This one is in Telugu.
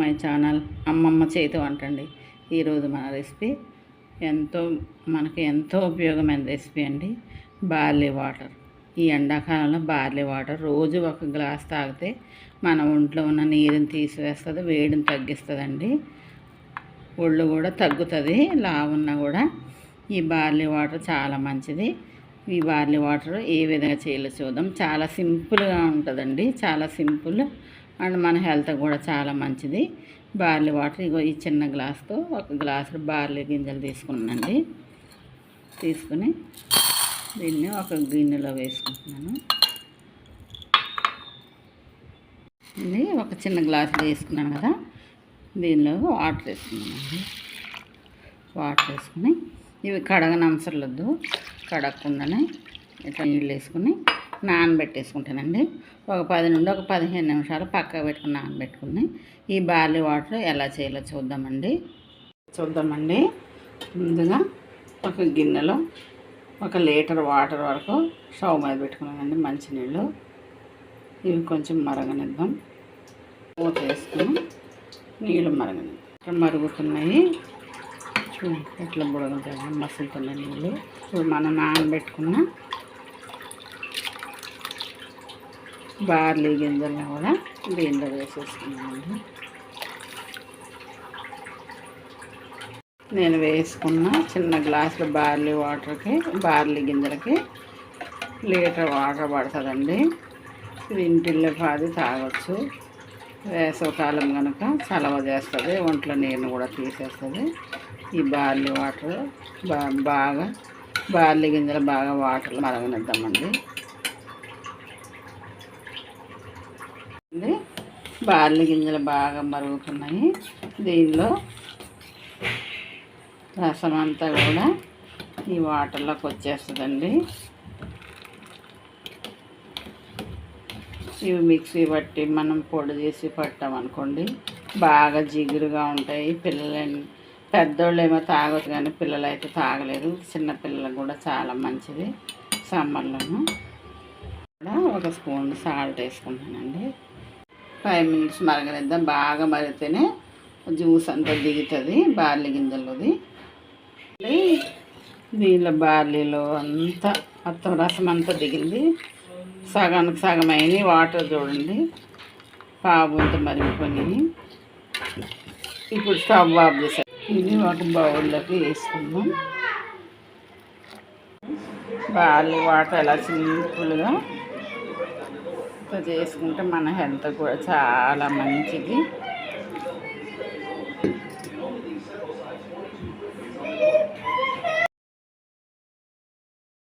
మై ఛానల్ అమ్మమ్మ చేతి వంట అండి ఈరోజు మన రెసిపీ ఎంతో మనకి ఎంతో ఉపయోగమైన రెసిపీ అండి. Barley water. ఈ ఎండాకాలంలో బార్లీ వాటర్ రోజు ఒక గ్లాస్ తాగితే మన ఒంట్లో ఉన్న నీరుని తీసివేస్తుంది వేడిని తగ్గిస్తుందండి. ఒళ్ళు కూడా తగ్గుతుంది లావున్నా కూడా ఈ బార్లీ వాటర్ చాలా మంచిది. ఈ బార్లీ వాటర్ ఏ విధంగా చేయాలో చూద్దాం. చాలా సింపుల్గా ఉంటుందండి. చాలా సింపుల్ అండ్ మన హెల్త్ కూడా చాలా మంచిది. బార్లీ వాటర్ ఇగో ఈ చిన్న గ్లాస్తో ఒక గ్లాసు బార్లీ గింజలు తీసుకున్నానండి. తీసుకుని దీన్ని ఒక గిన్నెలో వేసుకుంటున్నాను. ఇది ఒక చిన్న గ్లాస్ వేసుకున్నాను కదా దీనిలో వాటర్ వేసుకున్నానండి. వాటర్ వేసుకుని ఇవి కడగనవసరం లేదు కడగకుండానే ఇట్లా నీళ్ళు వేసుకుని నానబెట్టేసుకుంటానండి. ఒక పది నుండి ఒక పదిహేను నిమిషాలు పక్కకు పెట్టుకుని నానబెట్టుకుని ఈ బార్లీ వాటర్ ఎలా చేయాలో చూద్దామండి. చూద్దామండి. ముందుగా ఒక గిన్నెలో ఒక లీటర్ వాటర్ వరకు స్టవ్ మీద పెట్టుకున్నానండి మంచినీళ్ళు. ఇవి కొంచెం మరగనిద్దాం. మూత వేసుకుని నీళ్ళు మరగనిద్దాం. మరుగుతున్నాయి. చూడండి ఎట్లా బుడగలుగుతాయి మసులుతున్నాయి నీళ్ళు. ఇప్పుడు మనం నానబెట్టుకున్న బార్లీ గింజలను కూడా దీనిలో వేసేసుకున్నామండి నేను వేసుకున్న చిన్న గ్లాసుల బార్లీ వాటర్కి బార్లీ గింజలకి లీటర్ వాటర్ పడుతుందండి. ఇది ఇంటిల్లో పాది తాగొచ్చు. వేసవకాలం కనుక చలవ చేస్తుంది ఒంట్లో నీరుని కూడా తీసేస్తుంది. ఈ బార్లీ వాటర్ బాగా బార్లీ గింజలు బాగా వాటర్ మరగనిద్దామండి. బార్లీ గింజలు బాగా మరుగుతున్నాయి. దీనిలో రసం అంతా కూడా ఈ వాటర్లోకి వచ్చేస్తుందండి. ఇవి మిక్సీ పట్టి మనం పొడి చేసి పట్టామనుకోండి బాగా జిగురుగా ఉంటాయి. పిల్లలని పెద్దోళ్ళు ఏమో తాగొచ్చు కానీ పిల్లలు అయితే తాగలేరు. చిన్నపిల్లలకు కూడా చాలా మంచిది. సమ్మర్లోను కూడా ఒక స్పూన్ సాల్ట్ వేసుకుంటానండి ఫైవ్ మినిట్స్ మరగనిద్దాం. బాగా మరిగితేనే జ్యూస్ అంతా దిగుతుంది బార్లీ గింజలోది. దీనిలో బార్లీలో అంతా మొత్తం రసం అంతా దిగింది. సగానికి సగం అయినాయి వాటర్ చూడండి. పావుంత మరిగిపోయినాయి. ఇప్పుడు స్టవ్ ఆఫ్ చేసాం ఇది ఒక బౌల్లోకి వేసుకుందాం. బార్లీ వాటర్ ఎలా సింపుల్గా సో చేసుకుంటే మన హెల్త్ కూడా చాలా మంచిది.